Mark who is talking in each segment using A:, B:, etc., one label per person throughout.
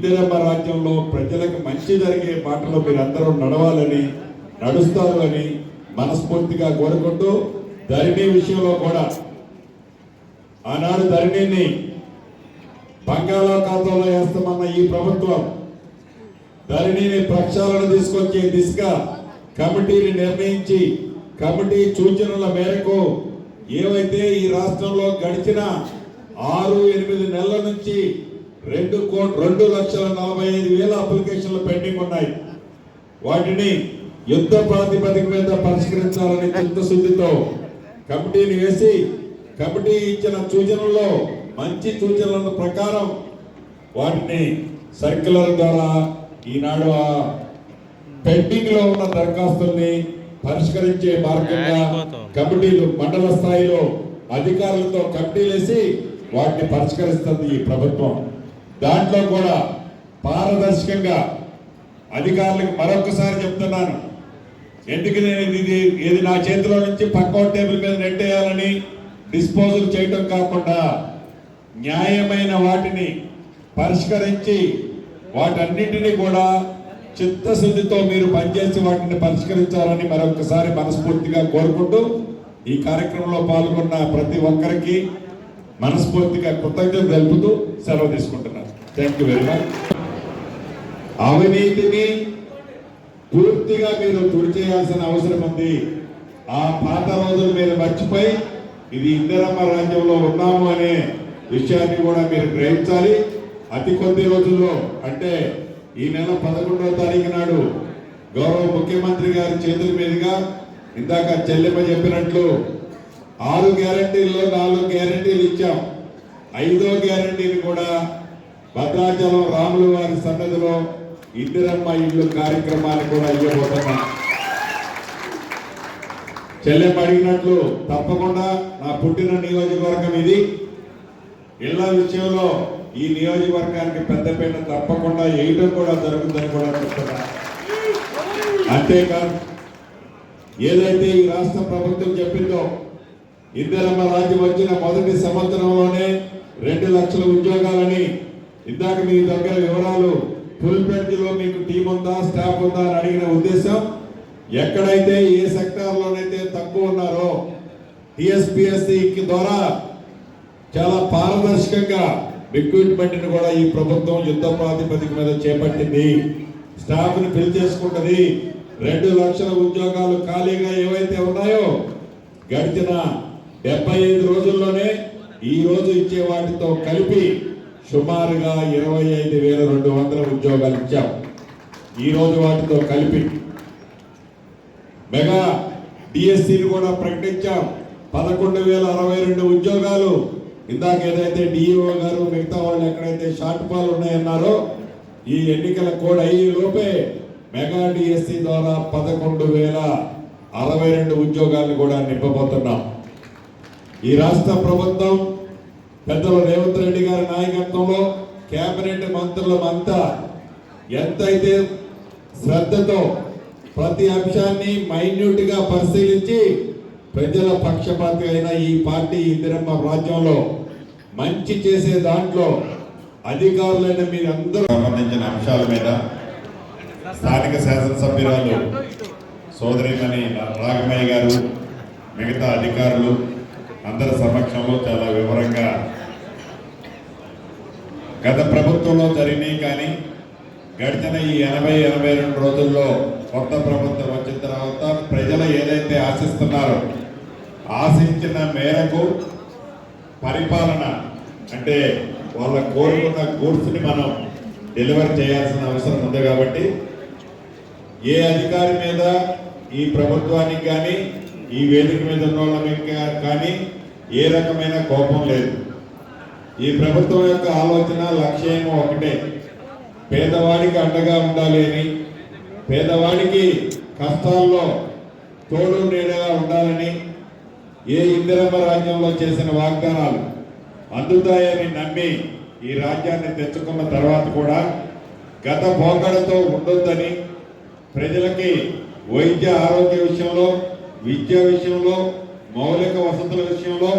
A: ఇందిరమ్మ రాజ్యంలో ప్రజలకు మంచి జరిగే బాటలో మీరందరూ నడవాలని నడుస్తారు అని మనస్ఫూర్తిగా కోరుకుంటూ ధరణి విషయంలో కూడా ఆనాడు ధరణిని బంగాళాఖాతంలో వేస్తామన్న ఈ ప్రభుత్వం ధరణిని ప్రక్షాళన తీసుకొచ్చే దిశగా కమిటీని నిర్ణయించి కమిటీ సూచనల మేరకు ఏవైతే ఈ రాష్ట్రంలో గడిచిన ఆరు ఎనిమిది నెలల నుంచి రెండు కోట్ రెండు లక్షల నలభై ఐదు వేల అప్లికేషన్లు పెండింగ్ ఉన్నాయి. వాటిని యుద్ధ ప్రాతిపదిక మీద పరిష్కరించాలని చిత్తశుద్ధితో కమిటీని వేసి కమిటీ ఇచ్చిన సూచనల్లో మంచి సూచనల ప్రకారం వాటిని సర్క్యులర్ ద్వారా ఈనాడు ఆ పెండింగ్లో ఉన్న దరఖాస్తుల్ని పరిష్కరించే మార్గంగా కమిటీలు మండల స్థాయిలో అధికారులతో కమిటీలు వేసి వాటిని పరిష్కరిస్తుంది ఈ ప్రభుత్వం. దాంట్లో కూడా పారదర్శకంగా అధికారులకు మరొకసారి చెప్తున్నాను. ఎందుకు నేను ఇది ఇది నా చేతిలో నుంచి పక్క టేబుల్ మీద నెట్టేయాలని డిస్పోజల్ చేయటం కాకుండా న్యాయమైన వాటిని పరిష్కరించి వాటన్నిటినీ కూడా చిత్తశుద్ధితో మీరు పనిచేసి వాటిని పరిష్కరించాలని మరొకసారి మనస్ఫూర్తిగా కోరుకుంటూ ఈ కార్యక్రమంలో పాల్గొన్న ప్రతి ఒక్కరికి మనస్ఫూర్తిగా కృతజ్ఞత తెలుపుతూ సెలవు తీసుకుంటున్నాను. థ్యాంక్ యూ వెరీ మచ్ అవినీతిని పూర్తిగా మీరు తుడిచేయాల్సిన అవసరం ఉంది. ఆ పాత రోజులు మీరు మర్చిపోయి ఇది ఇందిరమ్మ రాజ్యంలో ఉన్నాము అనే విషయాన్ని కూడా మీరు గ్రహించాలి. అతి కొద్ది రోజుల్లో అంటే ఈ నెల పదకొండవ తారీఖు నాడు గౌరవ ముఖ్యమంత్రి గారి చేతుల మీదుగా ఇందాక చెల్లెమ్మ చెప్పినట్లు ఆరు గ్యారంటీల్లో నాలుగు గ్యారంటీలు ఇచ్చాం. ఐదో గ్యారంటీని కూడా భద్రాచలం రాముల వారి సన్నదిలో ఇందిరమ్మ ఇల్లు కార్యక్రమాన్ని కూడా ఇవ్వబోతున్నా చెల్లెమ్మ అడిగినట్లు తప్పకుండా నా పుట్టిన నియోజకవర్గం ఇది. ఇళ్ళ విషయంలో ఈ నియోజకవర్గానికి పెద్దపీట తప్పకుండా వేయడం కూడా జరుగుతుందని కూడా చెప్తున్నా. అంతేకాదు ఏదైతే ఈ రాష్ట్ర ప్రభుత్వం చెప్పిందో ఇందిరమ్మ రాజ్యం వచ్చిన మొదటి సంవత్సరంలోనే రెండు లక్షల ఉద్యోగం ఇందాక మీ దగ్గర వివరాలు ఫుల్లో మీకు టీం ఉందా స్టాఫ్ ఉందా అని అడిగిన ఉద్దేశం ఎక్కడైతే ఏ సెక్టార్లోనైతే తక్కువ ఉన్నారో టిఎస్పిఎస్సి ద్వారా చాలా పారదర్శకంగా రిక్రూట్మెంట్ని కూడా ఈ ప్రభుత్వం యుద్ధ ప్రాతిపదిక మీద చేపట్టింది. స్టాఫ్ని ఫిల్ చేసుకుంటది. రెండు లక్షల ఉద్యోగాలు ఖాళీగా ఏవైతే ఉన్నాయో గడిచిన డెబ్బై ఐదు రోజుల్లోనే ఈ రోజు ఇచ్చే వాటితో కలిపి సుమారుగా ఇరవై ఐదు వేల రెండు వందల ఉద్యోగాలు ఇచ్చాం ఈ రోజు వాటితో కలిపి మెగా డిఎస్సిని కూడా ప్రకటించాం. పదకొండు వేల అరవై రెండు ఉద్యోగాలు. ఇందాక ఏదైతే డిఈఓ గారు మిగతా వాళ్ళు ఎక్కడైతే షార్ట్ ఫాల్ ఉన్నాయన్నారో ఈ ఎన్నికల కోడ్ అయ్యే లోపే మెగా డిఎస్సి ద్వారా పదకొండు వేల అరవై రెండు ఉద్యోగాలను కూడా నింపబోతున్నాం. ఈ రాష్ట్ర ప్రభుత్వం పెద్దల రేవంత్ రెడ్డి గారి నాయకత్వంలో కేబినెట్ మంత్రులమంతా ఎంతైతే శ్రద్ధతో ప్రతి అంశాన్ని మైన్యూట్గా పరిశీలించి ప్రజల పక్షపాతి అయిన ఈ పార్టీ ఇందిరమ్మ రాజ్యంలో మంచి చేసే దాంట్లో అధికారులైన మీరందరూ సంబంధించిన అంశాల మీద స్థానిక శాసనసభ్యురాలు సోదరిమణి రాఘమయ్య గారు మిగతా అధికారులు అందరి సమక్షంలో చాలా వివరంగా. గత ప్రభుత్వంలో జరిగినాయి కానీ గడిచిన ఈ ఎనభై ఎనభై రెండు రోజుల్లో కొత్త ప్రభుత్వం వచ్చిన తర్వాత ప్రజలు ఏదైతే ఆశిస్తున్నారో ఆశించిన మేరకు పరిపాలన అంటే వాళ్ళ కోరుకున్న గూడ్స్ని మనం డెలివర్ చేయాల్సిన అవసరం ఉంది కాబట్టి ఏ అధికారి మీద ఈ ప్రభుత్వానికి కానీ ఈ వేదిక మీద ఉన్న వాళ్ళ కానీ ఏ రకమైన కోపం లేదు. ఈ ప్రభుత్వం యొక్క ఆలోచన లక్ష్యం ఒకటే. పేదవాడికి అండగా ఉండాలి అని పేదవాడికి కష్టాల్లో తోడు నీడగా ఉండాలని ఏ ఇందిరమ్మ రాజ్యంలో చేసిన వాగ్దానాలు అందుతాయని నమ్మి ఈ రాజ్యాన్ని తెచ్చుకున్న తర్వాత కూడా గత పోకడతో ఉండొద్దని ప్రజలకి వైద్య ఆరోగ్య విషయంలో విద్య విషయంలో మౌలిక వసతుల విషయంలో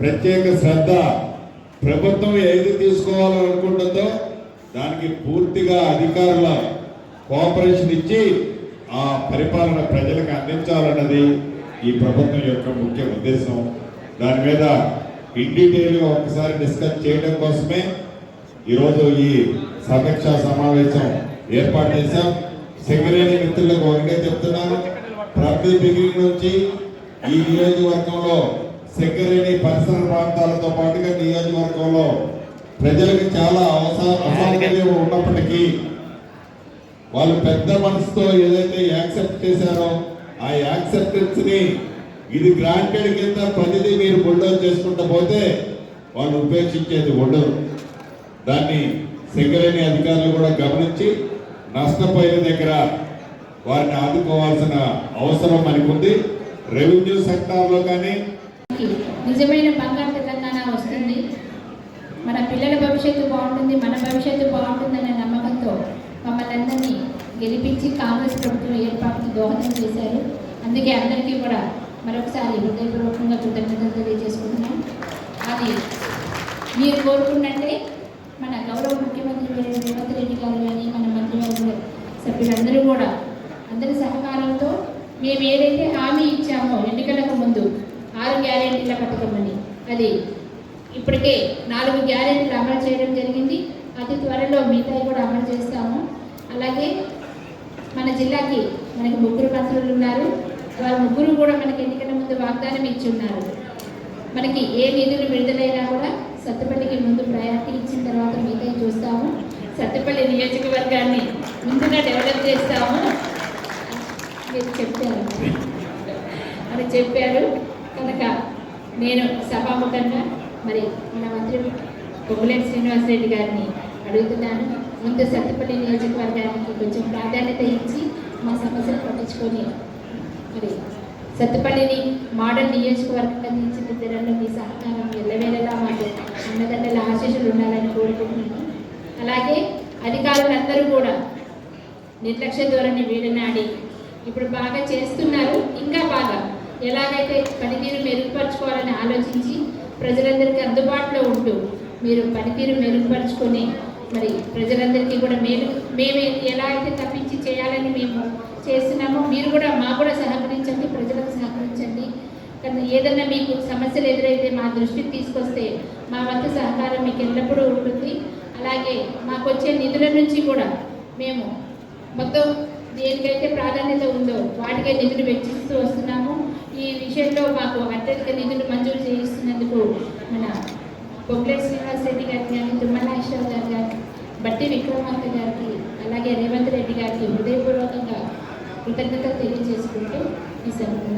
A: ప్రత్యేక శ్రద్ధ ప్రభుత్వం ఏది తీసుకోవాలనుకుంటుందో దానికి పూర్తిగా అధికారుల కోఆపరేషన్ ఇచ్చి ఆ పరిపాలన ప్రజలకు అందించాలన్నది ఈ ప్రభుత్వం యొక్క ముఖ్య ఉద్దేశం. దాని మీద ఇన్ డీటెయిల్గా ఒకసారి డిస్కస్ చేయడం కోసమే ఈరోజు ఈ సమీక్షా సమావేశం ఏర్పాటు చేశాం. సెక్రటరీ మిత్రులకు ఒకటే చెప్తున్నాను. ప్రతి బిగినింగ్ నుంచి ఈ నియోజకవర్గంలో సింగరేణి పరిసర ప్రాంతాలతో పాటుగా నియోజకవర్గంలో ప్రజలకు చాలా అవసర ఉన్నప్పటికీ వాళ్ళు పెద్ద మనసుతో ఏదైతే యాక్సెప్ట్ చేశారో ఆ యాక్సెప్టెన్స్ని ఇది గ్రాంటెడ్ కింద ప్రతిదీ మీరు బుల్డోజ్ చేసుకుంటూ పోతే వాళ్ళు ఉపేక్షించేది ఉండదు. దాన్ని సింగరేణి అధికారులు కూడా గమనించి నష్టపోయిన దగ్గర వారిని ఆదుకోవాల్సిన అవసరం మనకు ఉంది రెవెన్యూ సెక్టార్లో కానీ
B: నిజమైన బంగారు తెలంగాణ వస్తుంది. మన పిల్లల భవిష్యత్తు బాగుంటుంది మన భవిష్యత్తు బాగుంటుందనే నమ్మకంతో మమ్మల్ని అందరినీ గెలిపించి కాంగ్రెస్ ప్రభుత్వం ఏర్పాటుకి దోహదం చేశారు. అందుకే అందరికీ కూడా మరొకసారి హృదయపూర్వకంగా కృతజ్ఞతలు తెలియజేసుకుంటున్నాం. అది మీరు కోరుకున్నట్టే మన గౌరవ ముఖ్యమంత్రి రేవంత్ రెడ్డి గారు కానీ మన మంత్రివర్గ సభ్యులందరూ కూడా అందరి సహకారంతో మేము ఏదైతే హామీ ఇచ్చామో ఎన్నికలకు ముందు ఆరు గ్యారెంటీల పథకం అని అది ఇప్పటికే నాలుగు గ్యారెంటీలు అమలు చేయడం జరిగింది. అతి త్వరలో మిగతాయి కూడా అమలు చేస్తాము. అలాగే మన జిల్లాకి మనకి ముగ్గురు మంత్రులు ఉన్నారు. వారు ముగ్గురు కూడా మనకి ఎన్నికల ముందు వాగ్దానం ఇచ్చి ఉన్నారు. మనకి ఏ నిధులు విడుదలైనా కూడా సత్తుపల్లికి ముందు ప్రయారిటీ ఇచ్చిన తర్వాత మిగతాయి చూస్తాము. సత్తుపల్లి నియోజకవర్గాన్ని ముందుగా డెవలప్ చేస్తాము. మీరు చెప్పారు. అని చెప్పారు. కనుక నేను సభాముఖంగా మరి మన మంత్రి పొగులేటి శ్రీనివాసరెడ్డి గారిని అడుగుతున్నాను. ముందు సత్తుపల్లి నియోజకవర్గానికి కొంచెం ప్రాధాన్యత ఇచ్చి మా సమస్యలు పట్టించుకొని మరి సత్తుపల్లిని మోడల్ నియోజకవర్గంగా తీర్చిదిద్దడంలో మీ సహకారం ఎల్లవేళలా మాకు అన్నదండల ఆశీస్సులు ఉండాలని కోరుకుంటున్నాను. అలాగే అధికారులందరూ కూడా నిర్లక్ష్య ధోరణి వీడనాడి ఇప్పుడు బాగా చేస్తున్నారు. ఇంకా బాగా. ఎలాగైతే పనితీరు మెరుగుపరచుకోవాలని ఆలోచించి ప్రజలందరికీ అందుబాటులో ఉంటూ మీరు పనితీరు మెరుగుపరుచుకొని మరి ప్రజలందరికీ కూడా మేలు మేము ఎలా అయితే తప్పించి చేయాలని మేము చేస్తున్నామో మీరు కూడా మా కూడా సహకరించండి ప్రజలకు సహకరించండి. కానీ ఏదన్నా మీకు సమస్యలు ఎదురైతే మా దృష్టికి తీసుకొస్తే మా వంతు సహకారం మీకు ఎల్లప్పుడూ ఉంటుంది. అలాగే మాకు వచ్చే నిధుల నుంచి కూడా మేము మొత్తం దేనికైతే ప్రాధాన్యత ఉందో వాటికే నిధులు వెచ్చిస్తూ వస్తున్నాము. ఈ విషయంలో మాకు అత్యధిక నిధులు మంజూరు చేయిస్తున్నందుకు మన పొగ్లెట్ శ్రీనివాస్ రెడ్డి గారికి కానీ తుమ్మల నాగేశ్వరరావు గారు గారికి బట్టి విక్రమార్క గారికి అలాగే రేవంత్ రెడ్డి గారికి హృదయపూర్వకంగా కృతజ్ఞతలు తెలియజేసుకుంటూ ఈ సందర్భం